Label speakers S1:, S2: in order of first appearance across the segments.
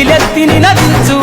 S1: యువకుల పిడికిలెత్తి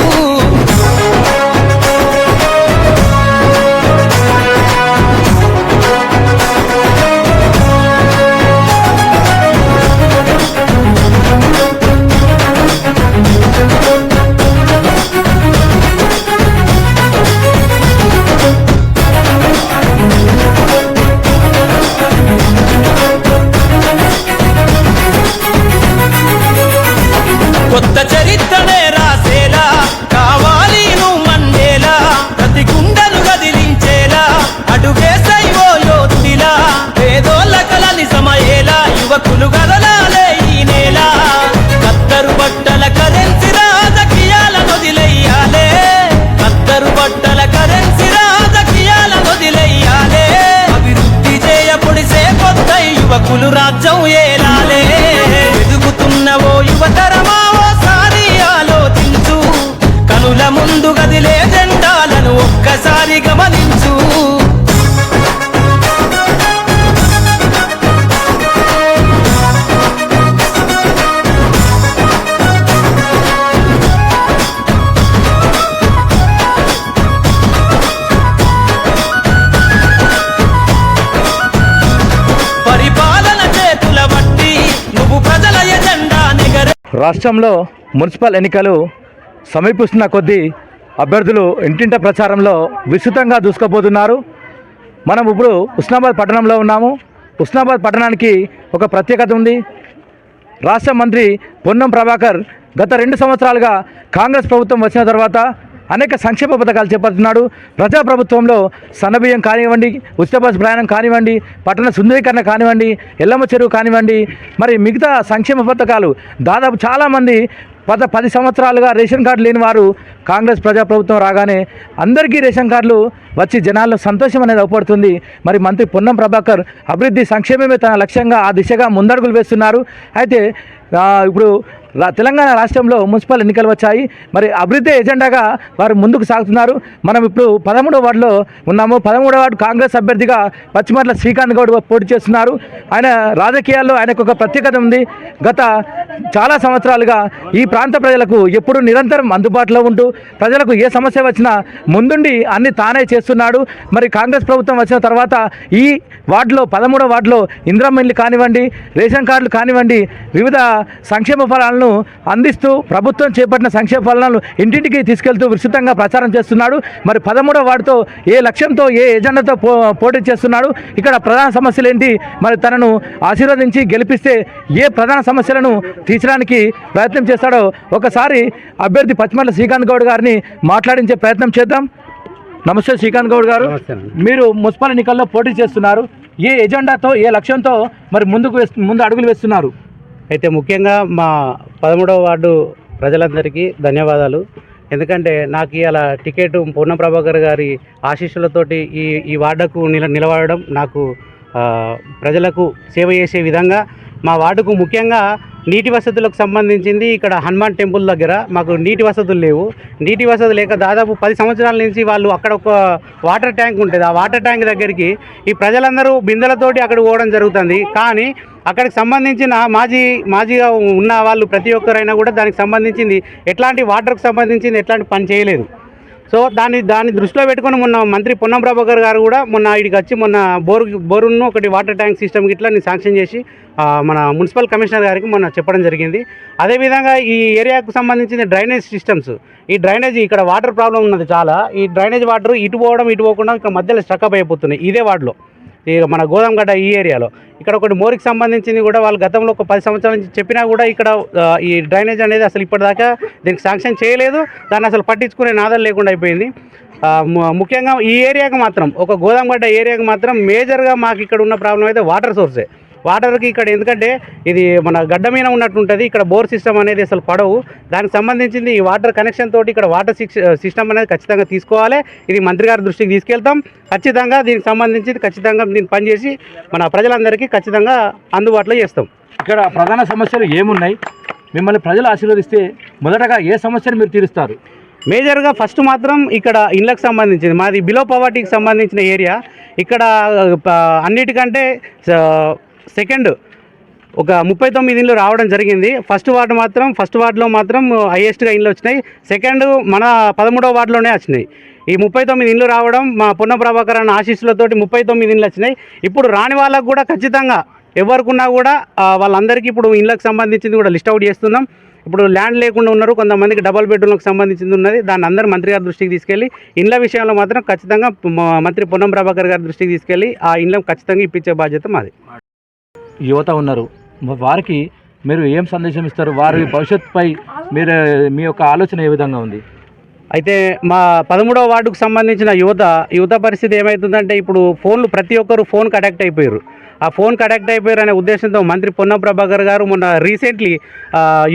S2: రాష్ట్రంలో మున్సిపల్ ఎన్నికలు సమీపిస్తున్న కొద్దీ అభ్యర్థులు ఇంటింట ప్రచారంలో విస్తృతంగా దూసుకుపోతున్నారు. మనం ఇప్పుడు ఉస్నాబాద్ పట్టణంలో ఉన్నాము. ఉస్నాబాద్ పట్టణానికి ఒక ప్రత్యేకత ఉంది. రాష్ట్ర మంత్రి పొన్నం ప్రభాకర్ గత రెండు సంవత్సరాలుగా కాంగ్రెస్ ప్రభుత్వం వచ్చిన తర్వాత అనేక సంక్షేమ పథకాలు చేపడుతున్నాడు. ప్రజాప్రభుత్వంలో సన్నబియ్యం కానివ్వండి ఉచిత బస్సు ప్రయాణం కానివ్వండి పట్టణ సుందరీకరణ కానివ్వండి ఎల్లమ్మ చెరువు కానివ్వండి మరి మిగతా సంక్షేమ పథకాలు దాదాపు చాలామంది పద పది సంవత్సరాలుగా రేషన్ కార్డు లేని వారు కాంగ్రెస్ ప్రజాప్రభుత్వం రాగానే అందరికీ రేషన్ కార్డులు వచ్చి జనాల్లో సంతోషం అనేది అవపడుతుంది. మరి మంత్రి పొన్నం ప్రభాకర్ అభివృద్ధి సంక్షేమమే తన లక్ష్యంగా ఆ దిశగా ముందడుగులు వేస్తున్నారు. అయితే ఇప్పుడు తెలంగాణ రాష్ట్రంలో మున్సిపల్ ఎన్నికలు వచ్చాయి. మరి అభివృద్ధి ఎజెండాగా వారు ముందుకు సాగుతున్నారు. మనం ఇప్పుడు పదమూడవ వార్డులో ఉన్నాము. పదమూడవ వార్డు కాంగ్రెస్ అభ్యర్థిగా పశ్చిమట్ల శ్రీకాంత్ గౌడ్ పోటీ చేస్తున్నారు. ఆయన రాజకీయాల్లో ఆయనకు ఒక ప్రత్యేకత ఉంది. గత చాలా సంవత్సరాలుగా ఈ ప్రాంత ప్రజలకు ఎప్పుడు నిరంతరం అందుబాటులో ఉంటూ ప్రజలకు ఏ సమస్య వచ్చినా ముందుండి అన్ని తానే చేస్తున్నాడు. మరి కాంగ్రెస్ ప్రభుత్వం వచ్చిన తర్వాత ఈ వార్డులో పదమూడవ వార్డులో ఇందిరమ్మ ఇల్లు కానివ్వండి రేషన్ కార్డులు కానివ్వండి వివిధ సంక్షేమ ఫలాలను అందిస్తూ ప్రభుత్వం చేపట్టిన సంక్షేమ ఫలాలను ఇంటింటికి తీసుకెళ్తూ విస్తృతంగా ప్రచారం చేస్తున్నాడు. మరి పదమూడవ వార్డుతో ఏ లక్ష్యంతో ఏ ఎజెండాతో పో పోటీ చేస్తున్నాడు? ఇక్కడ ప్రధాన సమస్యలు ఏంటి? మరి తనను ఆశీర్వదించి గెలిపిస్తే ఏ ప్రధాన సమస్యలను తీర్చడానికి ప్రయత్నం చేస్తాడో ఒకసారి అభ్యర్థి పచ్చిమల్ల శ్రీకాంత్ గౌడ్ గారిని మాట్లాడించే ప్రయత్నం చేద్దాం. నమస్తే శ్రీకాంత్ గౌడ్ గారు. మీరు మున్సిపల్ ఎన్నికల్లో పోటీ చేస్తున్నారు. ఏ ఎజెండాతో ఏ లక్ష్యంతో మరి ముందుకు వేస్తు- ముందు అడుగులు వేస్తున్నారు?
S3: అయితే ముఖ్యంగా మా పదమూడవ వార్డు ప్రజలందరికీ ధన్యవాదాలు. ఎందుకంటే నాకు ఇవాళ టికెట్ పూర్ణ ప్రభాకర్ గారి ఆశీస్సులతోటి ఈ ఈ వార్డుకు నిల నిలబడడం నాకు ప్రజలకు సేవ చేసే విధంగా మా వార్డుకు ముఖ్యంగా నీటి వసతులకు సంబంధించింది ఇక్కడ హనుమాన్ టెంపుల్ దగ్గర మాకు నీటి వసతులు లేవు. నీటి వసతులు లేక దాదాపు పది సంవత్సరాల నుంచి వాళ్ళు అక్కడ ఒక వాటర్ ట్యాంక్ ఉంటుంది. ఆ వాటర్ ట్యాంక్ దగ్గరికి ఈ ప్రజలందరూ బిందెలతోటి అక్కడ పోవడం జరుగుతుంది. కానీ అక్కడికి సంబంధించిన మాజీ మాజీగా ఉన్న వాళ్ళు ప్రతి ఒక్కరైనా కూడా దానికి సంబంధించింది ఎట్లాంటి వాటర్కు సంబంధించింది ఎట్లాంటి పని చేయలేదు. సో దాన్ని దాన్ని దృష్టిలో పెట్టుకొని మొన్న మంత్రి పొన్నం ప్రభాకర్ గారు కూడా మొన్న ఇక్కడికి వచ్చి మొన్న బోరు బోరును ఒకటి వాటర్ ట్యాంక్ సిస్టమ్ ఇట్లా నేను శాంక్షన్ చేసి మన మున్సిపల్ కమిషనర్ గారికి మొన్న చెప్పడం జరిగింది. అదేవిధంగా ఈ ఏరియాకు సంబంధించిన డ్రైనేజ్ సిస్టమ్స్ ఈ డ్రైనేజ్ ఇక్కడ వాటర్ ప్రాబ్లం ఉన్నది చాలా. ఈ డ్రైనేజ్ వాటర్ ఇటు పోవడం ఇటు పోకుండా ఇక్కడ మధ్యలో స్టక్అప్ అయిపోతున్నాయి. ఇదే వార్డులో. మన గోదాంగడ్డ ఈ ఏరియాలో. ఇక్కడ ఒకటి మోరికి సంబంధించింది కూడా వాళ్ళు గతంలో ఒక పది సంవత్సరాల నుంచి చెప్పినా కూడా ఇక్కడ ఈ డ్రైనేజ్ అనేది అసలు ఇప్పటిదాకా దీనికి శాంక్షన్ చేయలేదు. దాన్ని అసలు పట్టించుకునే నాదలు లేకుండా అయిపోయింది. ముఖ్యంగా ఈ ఏరియాకి మాత్రం ఒక గోదాంగడ్డ ఏరియాకి మాత్రం మేజర్గా మాకు ఇక్కడ ఉన్న ప్రాబ్లం అయితే వాటర్ సోర్సే వాటర్కి ఇక్కడ ఎందుకంటే ఇది మన గడ్డ మీద ఉన్నట్టు ఉంటుంది ఇక్కడ బోర్ సిస్టమ్ అనేది అసలు పడవు. దానికి సంబంధించింది ఈ వాటర్ కనెక్షన్ తోటి ఇక్కడ వాటర్ సిస్టమ్ అనేది ఖచ్చితంగా తీసుకోవాలి. ఇది మంత్రి గారి దృష్టికి తీసుకెళ్తాం. ఖచ్చితంగా దీనికి సంబంధించి ఖచ్చితంగా దీన్ని పనిచేసి మన ప్రజలందరికీ ఖచ్చితంగా అందుబాటులో చేస్తాం.
S2: ఇక్కడ ప్రధాన సమస్యలు ఏమున్నాయి? మిమ్మల్ని ప్రజలు ఆశీర్వదిస్తే మొదటగా ఏ సమస్యను మీరు తీరుస్తారు?
S3: మేజర్గా ఫస్ట్ మాత్రం ఇక్కడ ఇళ్ళకి సంబంధించింది. మాది బిలో పవర్టీకి సంబంధించిన ఏరియా. ఇక్కడ అన్నిటికంటే సెకండ్ ఒక ముప్పై తొమ్మిది ఇండ్లు రావడం జరిగింది. ఫస్ట్ వార్డు మాత్రం ఫస్ట్ వార్డులో మాత్రం హైయెస్ట్గా ఇండ్లు వచ్చినాయి. సెకండ్ మన పదమూడవ వార్డులోనే వచ్చినాయి. ఈ ముప్పై తొమ్మిది ఇండ్లు రావడం మా పున్న ప్రభాకర్ అన్న ఆశీస్సులతోటి ముప్పై తొమ్మిది ఇండ్లు వచ్చినాయి. ఇప్పుడు రాని వాళ్ళకు కూడా ఖచ్చితంగా ఎవరికున్నా కూడా వాళ్ళందరికీ ఇప్పుడు ఇండ్లకు సంబంధించింది కూడా లిస్ట్ అవుట్ చేస్తున్నాం. ఇప్పుడు ల్యాండ్ లేకుండా ఉన్నారు కొంతమందికి డబల్ బెడ్రూమ్లకు సంబంధించింది ఉన్నది. దాన్ని అందరూ మంత్రి గారి దృష్టికి తీసుకెళ్ళి ఇండ్ల విషయంలో మాత్రం ఖచ్చితంగా మంత్రి పొన్నం ప్రభాకర్ గారి దృష్టికి తీసుకెళ్ళి ఆ ఇండ్లం ఖచ్చితంగా ఇప్పించే బాధ్యత మాది.
S2: యువత ఉన్నారు. వారికి మీరు ఏం సందేశం ఇస్తారు? వారి భవిష్యత్తుపై మీరు మీ యొక్క ఆలోచన ఏ విధంగా ఉంది?
S3: అయితే మా పదమూడవ వార్డుకు సంబంధించిన యువత యువత పరిస్థితి ఏమవుతుందంటే ఇప్పుడు ఫోన్లు ప్రతి ఒక్కరు ఫోన్ కనెక్ట్ అయిపోయారు. ఆ ఫోన్ కనెక్ట్ అయిపోయారు అనే ఉద్దేశంతో మంత్రి పొన్నం ప్రభాకర్ గారు మొన్న రీసెంట్లీ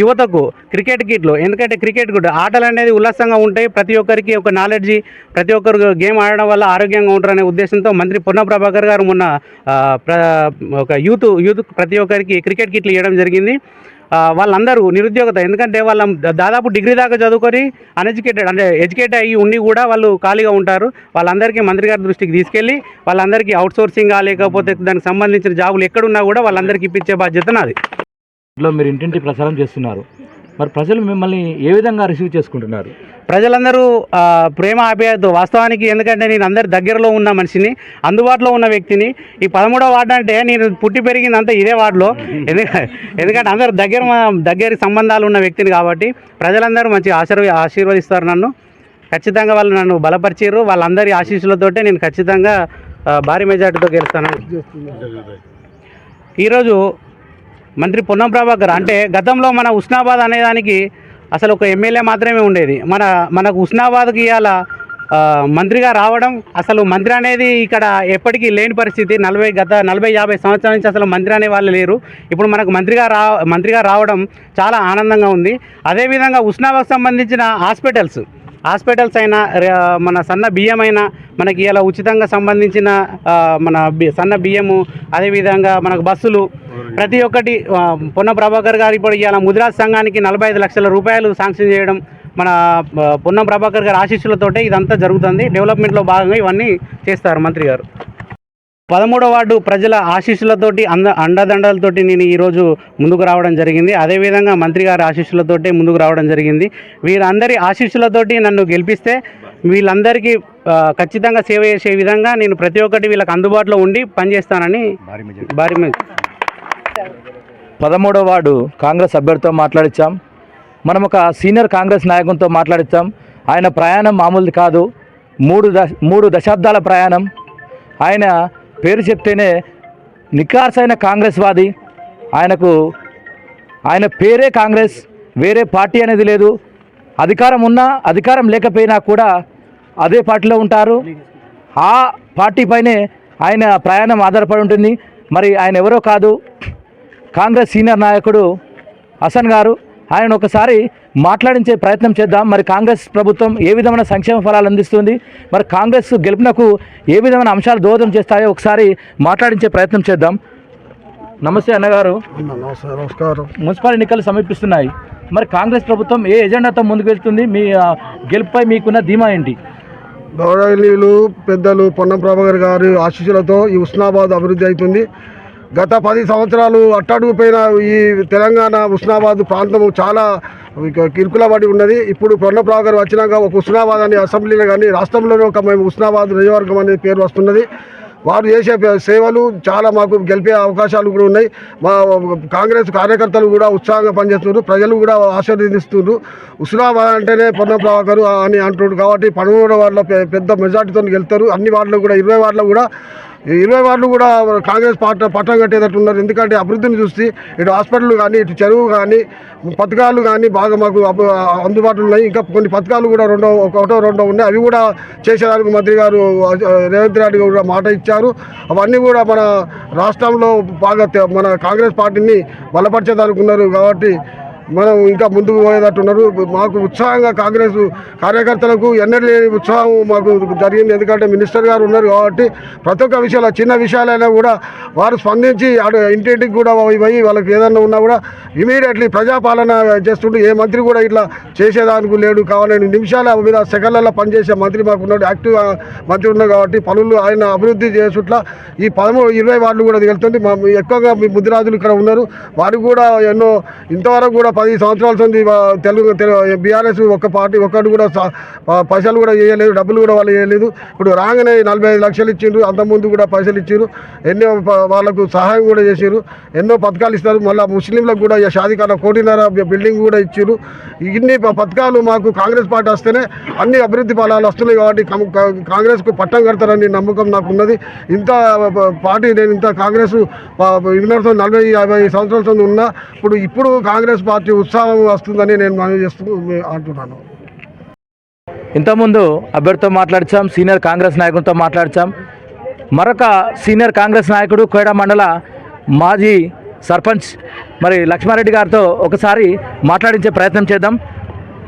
S3: యువతకు క్రికెట్ కిట్లు ఎందుకంటే క్రికెట్ కిట్ ఆటలు అనేది ఉల్లాసంగా ఉంటాయి. ప్రతి ఒక్కరికి ఒక నాలెడ్జీ ప్రతి ఒక్కరు గేమ్ ఆడడం వల్ల ఆరోగ్యంగా ఉంటారనే ఉద్దేశంతో మంత్రి పొన్నం ప్రభాకర్ గారు మొన్న ఒక యూత్ యూత్ ప్రతి ఒక్కరికి క్రికెట్ కిట్లు ఇవ్వడం జరిగింది. వాళ్ళందరూ నిరుద్యోగత. ఎందుకంటే వాళ్ళ దాదాపు డిగ్రీ దాకా చదువుకొని అన్ఎడ్యుకేటెడ్ అంటే ఎడ్యుకేట్ అయ్యి ఉండి కూడా వాళ్ళు ఖాళీగా ఉంటారు. వాళ్ళందరికీ మంత్రి గారి దృష్టికి తీసుకెళ్ళి వాళ్ళందరికీ అవుట్ సోర్సింగ్ లేకపోతే దానికి సంబంధించిన జాబులు ఎక్కడున్నా కూడా వాళ్ళందరికీ ఇప్పించే బాధ్యత నాది.
S2: ఇంట్లో మీరు ఇంటింటి ప్రచారం చేస్తున్నారు. మరి ప్రజలు మిమ్మల్ని ఏ విధంగా రిసీవ్ చేసుకుంటున్నారు?
S3: ప్రజలందరూ ప్రేమ ఆప్యాయత వాస్తవానికి ఎందుకంటే నేను అందరి దగ్గరలో ఉన్న మనిషిని అందుబాటులో ఉన్న వ్యక్తిని. ఈ పదమూడవ వార్డు అంటే నేను పుట్టి పెరిగింది అంతా ఇదే వార్డులో. ఎందుకంటే ఎందుకంటే అందరు దగ్గర దగ్గర సంబంధాలు ఉన్న వ్యక్తిని కాబట్టి ప్రజలందరూ మంచి ఆశీర్వ ఆశీర్వదిస్తారు నన్ను. ఖచ్చితంగా వాళ్ళు నన్ను బలపరిచారు వాళ్ళందరి ఆశీస్సులతోటే నేను ఖచ్చితంగా భారీ మెజార్టీతో గెలుస్తాను ఈరోజు మంత్రి పొన్నం ప్రభాకర్ అంటే గతంలో మన ఉస్నాబాద్ అనేదానికి అసలు ఒక ఎమ్మెల్యే మాత్రమే ఉండేది. మన మనకు ఉస్నాబాద్కి ఇవాళ మంత్రిగా రావడం అసలు మంత్రి అనేది ఇక్కడ ఎప్పటికీ లేని పరిస్థితి. నలభై గత నలభై యాభై సంవత్సరాల నుంచి అసలు మంత్రి అనే వాళ్ళు లేరు. ఇప్పుడు మనకు మంత్రిగా రా మంత్రిగా రావడం చాలా ఆనందంగా ఉంది. అదేవిధంగా ఉస్నాబాద్ సంబంధించిన హాస్పిటల్స్ హాస్పిటల్స్ అయినా మన సన్న బియ్యం అయినా మనకి ఇలా ఉచితంగా సంబంధించిన మన బి- సన్న బియ్యము అదేవిధంగా మనకు బస్సులు ప్రతి ఒక్కటి పొన్న ప్రభాకర్ గారు ఇప్పుడు ఇలా ముదిరాజ్ సంఘానికి నలభై ఐదు లక్షల రూపాయలు శాంక్షన్ చేయడం మన పొన్నం ప్రభాకర్ గారి ఆశీస్సులతోటే ఇదంతా జరుగుతుంది. డెవలప్మెంట్లో భాగంగా ఇవన్నీ చేస్తారు మంత్రి గారు. పదమూడో వార్డు ప్రజల ఆశీస్సులతోటి అంద అండదండలతోటి నేను ఈరోజు ముందుకు రావడం జరిగింది. అదేవిధంగా మంత్రి గారి ఆశీస్సులతోటి ముందుకు రావడం జరిగింది. వీరందరి ఆశీస్సులతోటి నన్ను గెలిపిస్తే వీళ్ళందరికీ ఖచ్చితంగా సేవ చేసే విధంగా నేను ప్రతి ఒక్కటి వీళ్ళకి అందుబాటులో ఉండి పనిచేస్తానని భారీ
S2: పదమూడవ వార్డు కాంగ్రెస్ అభ్యర్థితో మాట్లాడించాం మనం ఒక సీనియర్ కాంగ్రెస్ నాయకునితో మాట్లాడించాం ఆయన ప్రయాణం మామూలుది కాదు. మూడు దశ మూడు దశాబ్దాల ప్రయాణం. ఆయన పేరు చెప్తేనే నికార్సైన కాంగ్రెస్ వాది ఆయనకు ఆయన పేరే కాంగ్రెస్ వేరే పార్టీ అనేది లేదు. అధికారం ఉన్నా అధికారం లేకపోయినా కూడా అదే పార్టీలో ఉంటారు. ఆ పార్టీపైనే ఆయన ప్రయాణం ఆధారపడి ఉంటుంది. మరి ఆయన ఎవరో కాదు. కాంగ్రెస్ సీనియర్ నాయకుడు హసన్ గారు. ఆయన ఒకసారి మాట్లాడించే ప్రయత్నం చేద్దాం. మరి కాంగ్రెస్ ప్రభుత్వం ఏ విధమైన సంక్షేమ ఫలాలు అందిస్తుంది? మరి కాంగ్రెస్ గెలుపునకు ఏ విధమైన అంశాలు దోహదం చేస్తాయో ఒకసారి మాట్లాడించే ప్రయత్నం చేద్దాం. నమస్తే అన్నగారు.
S4: నమస్కారం నమస్కారం.
S2: మున్సిపల్ ఎన్నికలు సమీపిస్తున్నాయి. మరి కాంగ్రెస్ ప్రభుత్వం ఏ ఎజెండాతో ముందుకు వెళ్తుంది? మీ గెలుపుపై మీకున్న ధీమా ఏంటి?
S4: గౌరవనీయులు పెద్దలు పొన్నం ప్రభాకర్ గారి ఆశీస్సులతో ఈ ఉస్నాబాద్ అభివృద్ధి అవుతుంది. గత పది సంవత్సరాలు అట్టడుగుపోయిన ఈ తెలంగాణ ఉస్నాబాద్ ప్రాంతం చాలా కిరుకులబడి ఉన్నది. ఇప్పుడు పొన్నం గారు వచ్చినాక ఒక ఉస్నాబాద్ అనే అసెంబ్లీలో కానీ రాష్ట్రంలోనే ఒక మేము ఉస్నాబాద్ నియోజకవర్గం అనే పేరు వస్తున్నది. వారు చేసే సేవలు చాలా మాకు గెలిపే అవకాశాలు కూడా ఉన్నాయి. మా కాంగ్రెస్ కార్యకర్తలు కూడా ఉత్సాహంగా పనిచేస్తున్నారు. ప్రజలు కూడా ఆశీర్వదిస్తున్నారు. ఉస్నాబాద్ అంటేనే పొన్న ప్రభాకర్ అని అంటున్నారు కాబట్టి పదమూడు వార్డుల పెద్ద మెజార్టీతో గెలుతారు అన్ని వార్డులు కూడా ఇరవై వార్డులు కూడా ఇరవై వార్డులు కూడా కాంగ్రెస్ పార్టీ పట్టం కట్టేటట్టు ఉన్నారు. ఎందుకంటే అభివృద్ధిని చూసి ఇటు హాస్పిటల్ కానీ ఇటు చెరువు కానీ పథకాలు కానీ బాగా మాకు అందుబాటులో ఉన్నాయి. ఇంకా కొన్ని పథకాలు కూడా రెండో ఒకటో రెండో ఉన్నాయి. అవి కూడా చేసేదానికి మంత్రి గారు రేవంత్ రెడ్డి గారు కూడా మాట ఇచ్చారు. అవన్నీ కూడా మన రాష్ట్రంలో బాగా మన కాంగ్రెస్ పార్టీని బలపరిచేదానికి ఉన్నారు. కాబట్టి మనం ఇంకా ముందుకు పోయేటట్టున్నారు. మాకు ఉత్సాహంగా కాంగ్రెస్ కార్యకర్తలకు ఎన్నడూ లేని ఉత్సాహం మాకు జరిగింది. ఎందుకంటే మినిస్టర్ గారు ఉన్నారు కాబట్టి ప్రతి ఒక్క విషయాలు చిన్న విషయాలైనా కూడా వారు స్పందించి అటు ఇంటింటికి కూడా పోయి వాళ్ళకి ఏదన్నా ఉన్నా కూడా ఇమీడియట్లీ ప్రజాపాలన చేస్తుంటే ఏ మంత్రి కూడా ఇట్లా చేసేదానికి లేడు. కావాలని నిమిషాల మీద సెకండ్లలో పనిచేసే మంత్రి మాకు ఉన్నాడు. యాక్టివ్ మంత్రి ఉన్నాడు కాబట్టి పనులు ఆయన అభివృద్ధి చేసుట్లా ఈ పదమూడు ఇరవై వార్డులు కూడా దిగుతుంది మా ఎక్కువగా మీ ముద్దురాజులు ఇక్కడ ఉన్నారు. వారు కూడా ఎన్నో ఇంతవరకు కూడా పది సంవత్సరాల నుంచి తెలుగు బీఆర్ఎస్ ఒక్క పార్టీ ఒక్కటి కూడా పైసలు కూడా వేయలేదు డబ్బులు కూడా వాళ్ళు వేయలేదు ఇప్పుడు రాగానే నలభై ఐదు లక్షలు ఇచ్చిండ్రు అంతకుముందు కూడా పైసలు ఇచ్చారు ఎన్నో వాళ్ళకు సహాయం కూడా చేసారు ఎన్నో పథకాలు ఇస్తారు. మళ్ళీ ముస్లింలకు కూడా ఈ కోటిన్నర బిల్డింగ్ కూడా ఇచ్చారు ఇన్ని ప- పథకాలు మాకు కాంగ్రెస్ పార్టీ వస్తేనే అన్ని అభివృద్ధి ఫలాలు వస్తున్నాయి కాబట్టి కాంగ్రెస్కు పట్టం కడతారని నమ్మకం నాకు ఉన్నది. ఇంత పార్టీ నేను ఇంత కాంగ్రెస్ విన్నర్తో నలభై యాభై సంవత్సరాల నుంచి ఉన్నా ఇప్పుడు ఇప్పుడు కాంగ్రెస్ పార్టీ ఉత్సాహం వస్తుందని నేను మనవి చేస్తూ అంటున్నాను.
S2: ఇంతకుముందు అభ్యర్థితో మాట్లాడిచాం సీనియర్ కాంగ్రెస్ నాయకుడితో మాట్లాడిచాం మరొక సీనియర్ కాంగ్రెస్ నాయకుడు కోయడా మండల మాజీ సర్పంచ్ మరి లక్ష్మారెడ్డి గారితో ఒకసారి మాట్లాడించే ప్రయత్నం చేద్దాం.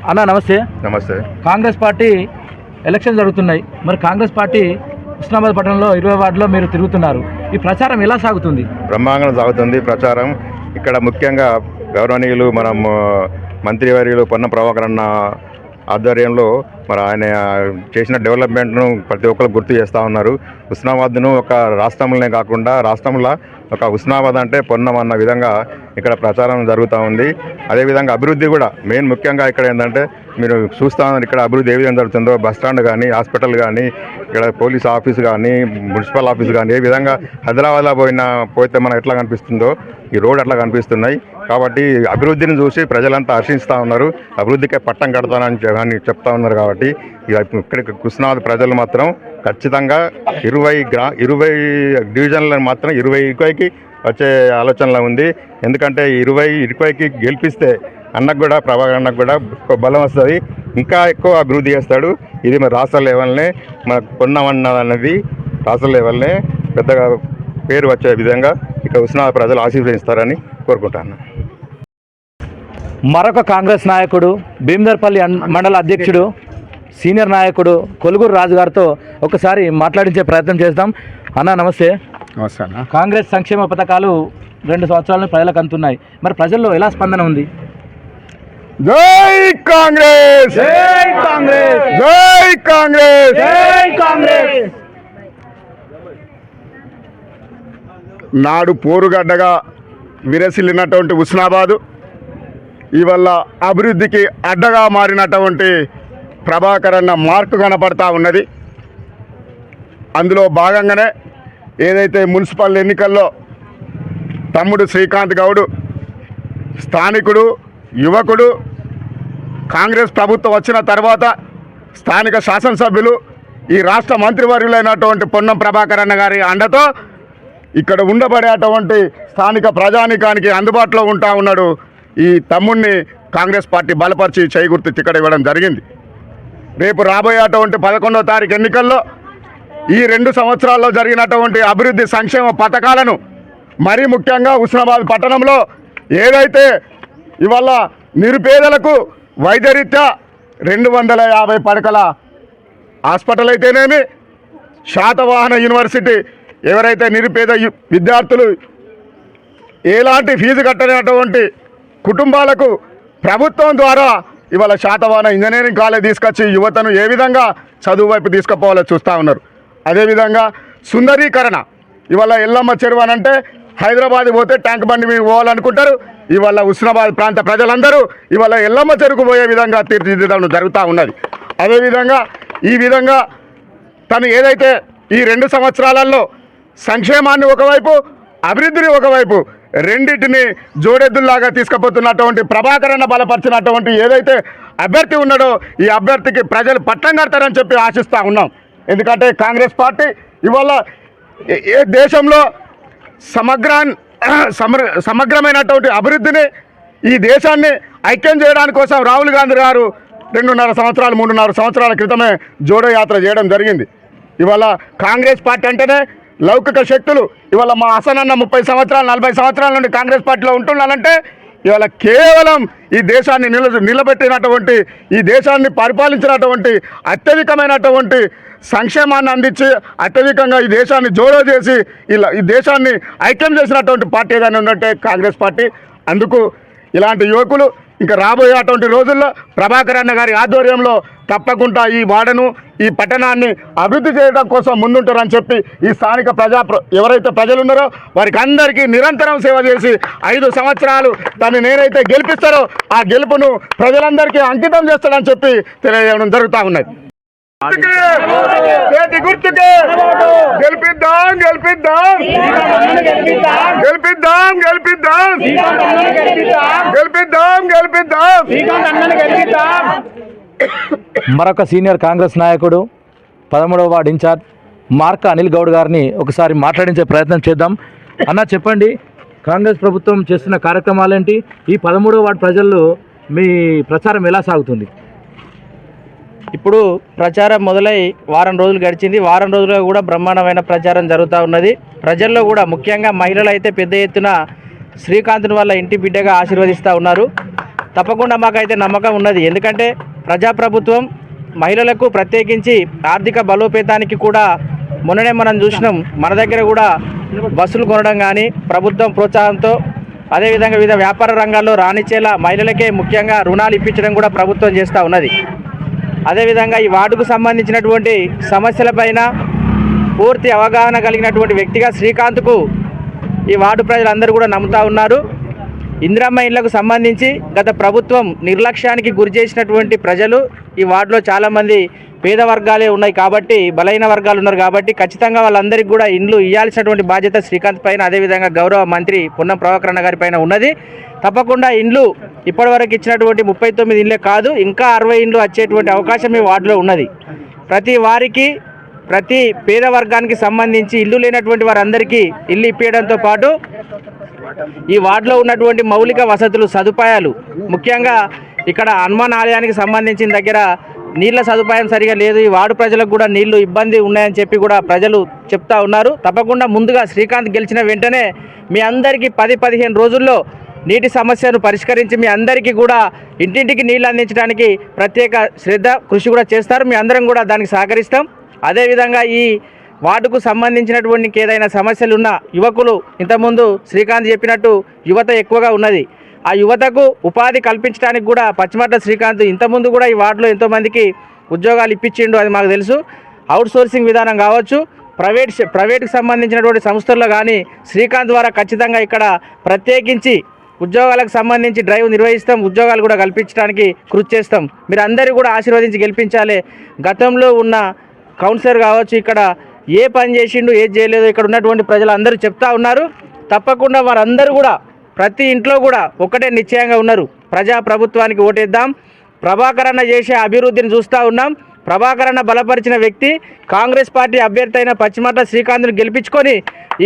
S2: అన్న నమస్తే.
S5: నమస్తే.
S2: కాంగ్రెస్ పార్టీ ఎలక్షన్ జరుగుతున్నాయి. మరి కాంగ్రెస్ పార్టీ ఉస్నాబాద్ పట్టణంలో ఇరవై వార్డులో మీరు తిరుగుతున్నారు. ఈ ప్రచారం ఎలా సాగుతుంది?
S5: బ్రహ్మాండంగా సాగుతుంది. ప్రచారం ఇక్కడ ముఖ్యంగా గౌరవనీయులు మనం మంత్రివర్యులు పొన్న ప్రభాకర్ అన్న ఆధ్వర్యంలో మరి ఆయన చేసిన డెవలప్మెంట్ను ప్రతి ఒక్కరు గుర్తు చేస్తూ ఉన్నారు. ఉస్నాబాద్ను ఒక రాష్ట్రంలోనే కాకుండా రాష్ట్రంలో ఒక ఉస్నాబాద్ అంటే పొన్నం అన్న విధంగా ఇక్కడ ప్రచారం జరుగుతూ ఉంది. అదేవిధంగా అభివృద్ధి కూడా మెయిన్ ముఖ్యంగా ఇక్కడ ఏంటంటే మీరు చూస్తూ ఉన్నారు ఇక్కడ అభివృద్ధి ఏ విధంగా జరుగుతుందో బస్ స్టాండ్ కానీ హాస్పిటల్ కానీ ఇక్కడ పోలీస్ ఆఫీస్ కానీ మున్సిపల్ ఆఫీస్ కానీ ఏ విధంగా హైదరాబాద్లో పోయిన పోతే మనకు ఎట్లా కనిపిస్తుందో ఈ రోడ్ అట్లా కనిపిస్తున్నాయి. కాబట్టి అభివృద్ధిని చూసి ప్రజలంతా హర్షిస్తూ ఉన్నారు. అభివృద్ధికే పట్టం కడతానని అని చెప్తా ఉన్నారు కాబట్టి ఇక్కడ కృష్ణావతి ప్రజలు మాత్రం ఖచ్చితంగా ఇరవై గ్రా ఇరవై డివిజన్లను మాత్రం ఇరవై ఇరవైకి వచ్చే ఆలోచనలో ఉంది. ఎందుకంటే ఇరవై ఇరవైకి గెలిపిస్తే అన్నకు కూడా ప్రభాకర్ అన్నకు కూడా బలం వస్తుంది. ఇంకా ఎక్కువ అభివృద్ధి చేస్తాడు. ఇది మన రాష్ట్ర లెవెల్నే మన కొన్నామన్నది అనేది రాష్ట్ర లెవెల్నే పెద్దగా పేరు వచ్చే విధంగా ఇక్కడ ఉస్నా ప్రజలు ఆశీర్వదిస్తారని కోరుకుంటాను.
S2: మరొక కాంగ్రెస్ నాయకుడు భీమదర్పల్లి మండల అధ్యక్షుడు సీనియర్ నాయకుడు కొలుగురు రాజు గారితో ఒకసారి మాట్లాడించే ప్రయత్నం చేద్దాం. అన్న నమస్తే. కాంగ్రెస్ సంక్షేమ పథకాలు రెండు సంవత్సరాల ప్రజలకు అందుతున్నాయి మరి ప్రజల్లో ఎలా స్పందన ఉంది?
S6: జై కాంగ్రెస్!
S2: జై కాంగ్రెస్!
S6: జై కాంగ్రెస్!
S2: జై కాంగ్రెస్!
S6: నాడు పోరుగడ్డగా విరసిల్లినటువంటి ఉస్నాబాదు ఇవల్ల అభివృద్ధికి అడ్డగా మారినటువంటి ప్రభాకర్ అన్న మార్కు కనపడతా ఉన్నది. అందులో భాగంగానే ఏదైతే మున్సిపల్ ఎన్నికల్లో తమ్ముడు శ్రీకాంత్ గౌడు స్థానికుడు యువకుడు కాంగ్రెస్ ప్రభుత్వం వచ్చిన తర్వాత స్థానిక శాసనసభ్యులు ఈ రాష్ట్ర మంత్రివర్యులైనటువంటి పొన్నం ప్రభాకర్ అన్న గారి అండతో ఇక్కడ ఉండబడేటువంటి స్థానిక ప్రజానికానికి అందుబాటులో ఉంటా ఉన్నాడు ఈ తమ్ముడిని కాంగ్రెస్ పార్టీ బలపరిచి చేకూర్తి టికెట్ ఇవ్వడం జరిగింది. రేపు రాబోయేటువంటి పదకొండో తారీఖు ఎన్నికల్లో ఈ రెండు సంవత్సరాల్లో జరిగినటువంటి అభివృద్ధి సంక్షేమ పథకాలను మరీ ముఖ్యంగా ఉస్నాబాద్ పట్టణంలో ఏదైతే ఇవాళ నిరుపేదలకు వైద్యరీత్యా రెండు వందల యాభై పడకల హాస్పిటల్ అయితేనేమి శాతవాహన యూనివర్సిటీ ఎవరైతే నిరుపేద విద్యార్థులు ఎలాంటి ఫీజు కట్టనటువంటి కుటుంబాలకు ప్రభుత్వం ద్వారా ఇవాళ శాతవాహన ఇంజనీరింగ్ కాలేజ్ తీసుకొచ్చి యువతను ఏ విధంగా చదువు వైపు తీసుకుపోవాలో చూస్తూ ఉన్నారు. అదేవిధంగా సుందరీకరణ. ఇవాళ ఎల్లమ్మ చెరువు అని అంటే హైదరాబాద్ పోతే ట్యాంక్ బండి మీద పోవాలనుకుంటారు. ఇవాళ ఉస్నాబాద్ ప్రాంత ప్రజలందరూ ఇవాళ ఎల్లమ్మ చెరుకు పోయే విధంగా తీర్చిదిద్దడం జరుగుతూ ఉన్నది. అదేవిధంగా ఈ విధంగా తను ఏదైతే ఈ రెండు సంవత్సరాలలో సంక్షేమాన్ని ఒకవైపు అభివృద్ధిని ఒకవైపు రెండింటిని జోడెద్దుల్లాగా తీసుకుపోతున్నటువంటి ప్రభాకరణ బలపరిచినటువంటి ఏదైతే అభ్యర్థి ఉన్నాడో ఈ అభ్యర్థికి ప్రజలు పట్టం కడతారని చెప్పి ఆశిస్తూ ఉన్నాం. ఎందుకంటే కాంగ్రెస్ పార్టీ ఇవాళ ఏ- దేశంలో సమగ్రాన్ సమగ్ర సమగ్రమైనటువంటి అభివృద్ధిని ఈ దేశాన్ని ఐక్యం చేయడానికి కోసం రాహుల్ గాంధీ గారు రెండున్నర సంవత్సరాలు మూడున్నర సంవత్సరాల క్రితమే జోడో యాత్ర చేయడం జరిగింది. ఇవాళ కాంగ్రెస్ పార్టీ అంటేనే లౌకిక శక్తులు ఇవాళ మా అసనన్న ముప్పై సంవత్సరాలు నలభై సంవత్సరాల నుండి కాంగ్రెస్ పార్టీలో ఉంటున్నానంటే ఇవాళ కేవలం ఈ దేశాన్ని నిల నిలబెట్టినటువంటి ఈ దేశాన్ని పరిపాలించినటువంటి అత్యధికమైనటువంటి సంక్షేమాన్ని అందించి అత్యధికంగా ఈ దేశాన్ని జోడో చేసి ఇలా ఈ దేశాన్ని ఐక్యం చేసినటువంటి పార్టీ ఏదైనా ఉందంటే కాంగ్రెస్ పార్టీ. అందుకు ఇలాంటి యువకులు ఇంకా రాబోయేటువంటి రోజుల్లో ప్రభాకర్ అన్న గారి ఆధ్వర్యంలో తప్పకుండా ఈ వాడను ఈ పట్టణాన్ని అభివృద్ధి చేయడం కోసం ముందుంటారని చెప్పి ఈ స్థానిక ప్రజా ఎవరైతే ప్రజలు ఉన్నారో వారికి అందరికీ నిరంతరం సేవ చేసి ఐదు సంవత్సరాలు తను నేనైతే గెలిపిస్తారో ఆ గెలుపును ప్రజలందరికీ అంకితం చేస్తాడని చెప్పి తెలియజేయడం జరుగుతూ ఉన్నది. చేతి గుర్తుకే. గెలిపిద్దాం గెలిపిద్దాం. గెలిపిద్దాం గెలిపిద్దాం. గెలిపిద్దాం గెలిపిద్దాం.
S2: మరొక సీనియర్ కాంగ్రెస్ నాయకుడు పదమూడవ వార్డు ఇన్ఛార్జ్ మార్క అనిల్ గౌడ్ గారిని ఒకసారి మాట్లాడించే ప్రయత్నం చేద్దాం. అన్న చెప్పండి కాంగ్రెస్ ప్రభుత్వం చేస్తున్న కార్యక్రమాలేంటి? ఈ పదమూడవ వార్డు ప్రజల్లో మీ ప్రచారం ఎలా సాగుతుంది?
S7: ఇప్పుడు ప్రచారం మొదలై వారం రోజులు గడిచింది. వారం రోజులుగా కూడా బ్రహ్మాండమైన ప్రచారం జరుగుతూ ఉన్నది. ప్రజల్లో కూడా ముఖ్యంగా మహిళలు అయితే పెద్ద ఎత్తున శ్రీకాంత్ని వల్ల ఇంటి బిడ్డగా ఆశీర్వదిస్తూ ఉన్నారు. తప్పకుండా మాకైతే నమ్మకం ఉన్నది. ఎందుకంటే ప్రజాప్రభుత్వం మహిళలకు ప్రత్యేకించి ఆర్థిక బలోపేతానికి కూడా మొన్ననే మనం చూసినాం. మన దగ్గర కూడా బస్సులు కొనడం కానీ ప్రభుత్వం ప్రోత్సాహంతో అదేవిధంగా వివిధ వ్యాపార రంగాల్లో రాణించేలా మహిళలకే ముఖ్యంగా రుణాలు ఇప్పించడం కూడా ప్రభుత్వం చేస్తూ ఉన్నది. అదేవిధంగా ఈ వార్డుకు సంబంధించినటువంటి సమస్యలపైన పూర్తి అవగాహన కలిగినటువంటి వ్యక్తిగా శ్రీకాంత్కు ఈ వార్డు ప్రజలందరూ కూడా నమ్ముతా ఉన్నారు. ఇందిరమ్మ ఇళ్ళకు సంబంధించి గత ప్రభుత్వం నిర్లక్ష్యానికి గురి చేసినటువంటి ప్రజలు ఈ వార్డులో చాలామంది పేద వర్గాలే ఉన్నాయి కాబట్టి బలహీన వర్గాలు ఉన్నారు కాబట్టి ఖచ్చితంగా వాళ్ళందరికీ కూడా ఇండ్లు ఇవ్వాల్సినటువంటి బాధ్యత శ్రీకాంత్ పైన అదేవిధంగా గౌరవ మంత్రి పొన్నం ప్రభాకరణ గారి పైన ఉన్నది. తప్పకుండా ఇండ్లు ఇప్పటివరకు ఇచ్చినటువంటి ముప్పై తొమ్మిది ఇండ్లే కాదు ఇంకా అరవై ఇండ్లు వచ్చేటువంటి అవకాశం ఈ వార్డులో ఉన్నది. ప్రతి వారికి ప్రతి పేద వర్గానికి సంబంధించి ఇల్లు లేనటువంటి వారందరికీ ఇల్లు ఇప్పించడంతో పాటు ఈ వార్డులో ఉన్నటువంటి మౌలిక వసతులు సదుపాయాలు ముఖ్యంగా ఇక్కడ హనుమాన్ ఆలయానికి సంబంధించిన దగ్గర నీళ్ళ సదుపాయం సరిగా లేదు. ఈ వార్డు ప్రజలకు కూడా నీళ్ళు ఇబ్బంది ఉన్నాయని చెప్పి కూడా ప్రజలు చెప్తా ఉన్నారు. తప్పకుండా ముందుగా శ్రీకాంత్ గెలిచిన వెంటనే మీ అందరికీ పది పదిహేను రోజుల్లో నీటి సమస్యను పరిష్కరించి మీ అందరికీ కూడా ఇంటింటికి నీళ్ళు అందించడానికి ప్రత్యేక శ్రద్ధ కృషి కూడా చేస్తారు. మీ అందరం కూడా దానికి సహకరిస్తాం. అదేవిధంగా ఈ వార్డుకు సంబంధించినటువంటి ఏదైనా సమస్యలు ఉన్న యువకులు ఇంతకుముందు శ్రీకాంత్ చెప్పినట్టు యువత ఎక్కువగా ఉన్నది. ఆ యువతకు ఉపాధి కల్పించడానికి కూడా పచ్చిమట్ల శ్రీకాంత్ ఇంతకుముందు కూడా ఈ వార్డులో ఎంతోమందికి ఉద్యోగాలు ఇప్పించిండు అది మాకు తెలుసు. అవుట్ సోర్సింగ్ విధానం కావచ్చు ప్రైవేట్ ప్రైవేట్కి సంబంధించినటువంటి సంస్థల్లో కానీ శ్రీకాంత్ ద్వారా ఖచ్చితంగా ఇక్కడ ప్రత్యేకించి ఉద్యోగాలకు సంబంధించి డ్రైవ్ నిర్వహిస్తాం ఉద్యోగాలు కూడా కల్పించడానికి కృషి చేస్తాం. మీరు అందరూ కూడా ఆశీర్వదించి గెలిపించాలి. గతంలో ఉన్న కౌన్సిలర్ కావచ్చు ఇక్కడ ఏ పని చేసిండు ఏది చేయలేదు ఇక్కడ ఉన్నటువంటి ప్రజలు అందరూ చెప్తా ఉన్నారు. తప్పకుండా వారందరూ కూడా ప్రతి ఇంట్లో కూడా ఒకటే నిశ్చయంగా ఉన్నారు. ప్రజా ప్రభుత్వానికి ఓటేద్దాం ప్రభాకరణ చేసే అభివృద్ధిని చూస్తూ ఉన్నాం. ప్రభాకరణ బలపరిచిన వ్యక్తి కాంగ్రెస్ పార్టీ అభ్యర్థి అయిన పశ్చిమట్ల శ్రీకాంత్ను గెలిపించుకొని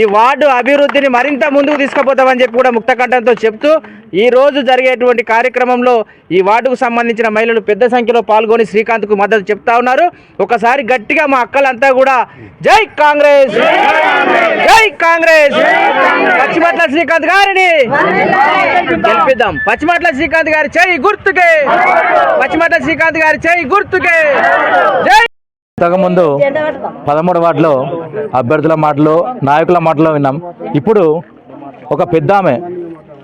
S7: ఈ వార్డు అభివృద్ధిని మరింత ముందుకు తీసుకుపోతామని చెప్పి కూడా ముక్తకంఠంతో చెప్తూ ఈ రోజు జరిగేటువంటి కార్యక్రమంలో ఈ వార్డుకు సంబంధించిన మహిళలు పెద్ద సంఖ్యలో పాల్గొని శ్రీకాంత్కు మద్దతు చెప్తా ఉన్నారు. ఒకసారి గట్టిగా మా అక్కలంతా కూడా జై కాంగ్రెస్! జై కాంగ్రెస్! పశ్చిమట్ల శ్రీకాంత్ గారిని గెలిపిద్దాం. పశ్చిమట్ల శ్రీకాంత్ గారి చేయి గుర్తుకే! పశ్చిమట్ల శ్రీకాంత్ గారి చేయి గుర్తుకే!
S2: ఇంతకుముందు పదమూడు వార్డులో అభ్యర్థుల మాటలు నాయకుల మాటలు విన్నాం. ఇప్పుడు ఒక పెద్ద ఆమె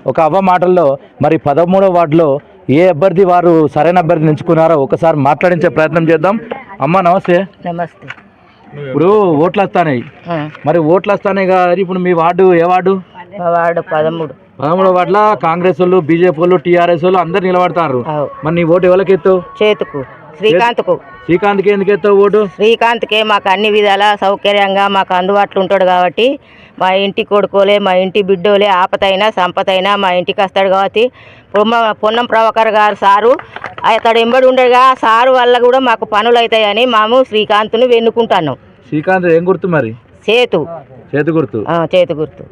S2: ఒక అవ్వ మాటల్లో మరి పదమూడవ వార్డులో ఏ అభ్యర్థి వారు సరైన అభ్యర్థిని ఎంచుకున్నారో ఒకసారి మాట్లాడించే ప్రయత్నం చేద్దాం. అమ్మ నమస్తే.
S8: నమస్తే.
S2: ఇప్పుడు ఓట్లు వస్తాయి
S8: ఆ,
S2: మరి ఓట్లు వస్తాయి కానీ ఇప్పుడు మీ వార్డు ఏ వార్డు?
S8: వార్డు పదమూడు.
S2: పదమూడవ వార్డులో కాంగ్రెస్ వాళ్ళు బీజేపీ వాళ్ళు టీఆర్ఎస్ వాళ్ళు అందరు నిలబడతారు. మరి నీ ఓటు ఎవరికి ఎత్తావు
S8: చేతుకు. శ్రీకాంత్కు.
S2: శ్రీకాంత్కి ఎందుకు ఎత్తావు ఓటు?
S8: శ్రీకాంత్కే మాకు అన్ని విధాల సౌకర్యంగా మాకు అందుబాటులో ఉంటాడు కాబట్టి మా ఇంటి కొడుకోలే మా ఇంటి బిడ్డోలే ఆపతైనా సంపతైనా మా ఇంటికి వస్తాడు కాబట్టి పొమ్మ పొన్నం ప్రభాకర్ గారు సారు అతడు ఎంబడి ఉండగా సారు వల్ల కూడా మాకు పనులు అవుతాయని మేము శ్రీకాంత్ను వెన్నుకుంటున్నాం.
S2: శ్రీకాంత్ ఏం గుర్తు మరి?
S8: చేతు.
S2: చేతి గుర్తు.
S8: చేతు గుర్తు.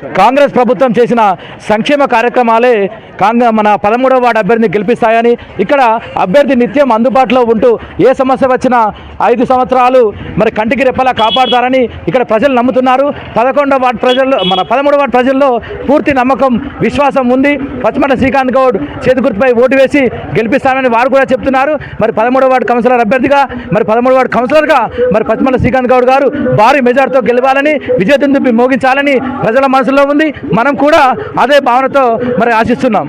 S2: కాంగ్రెస్ ప్రభుత్వం చేసిన సంక్షేమ కార్యక్రమాలే కాంగ్రెస్ మన పదమూడవ వార్డు అభ్యర్థిని గెలిపిస్తాయని ఇక్కడ అభ్యర్థి నిత్యం అందుబాటులో ఉంటూ ఏ సమస్య వచ్చినా ఐదు సంవత్సరాలు మరి కంటికి రెప్పలా కాపాడుతారని ఇక్కడ ప్రజలు నమ్ముతున్నారు. పదకొండవ వార్డు ప్రజల్లో మన పదమూడవ వార్డు ప్రజల్లో పూర్తి నమ్మకం విశ్వాసం ఉంది. పచ్చమట శ్రీకాంత్ గౌడ్ చేతికుర్తిపై ఓటు వేసి గెలిపిస్తానని వారు కూడా చెప్తున్నారు. మరి పదమూడవ వార్డు కౌన్సిలర్ అభ్యర్థిగా మరి పదమూడవ వార్డు కౌన్సిలర్గా మరి పచ్చమట శ్రీకాంత్ గౌడ్ గారు భారీ మెజార్టీతో గెలవాలని విజయదుందుపి మోగించాలని ప్రజల మనసులో ఉంది. మనం కూడా అదే భావనతో మరి ఆశిస్తున్నాం.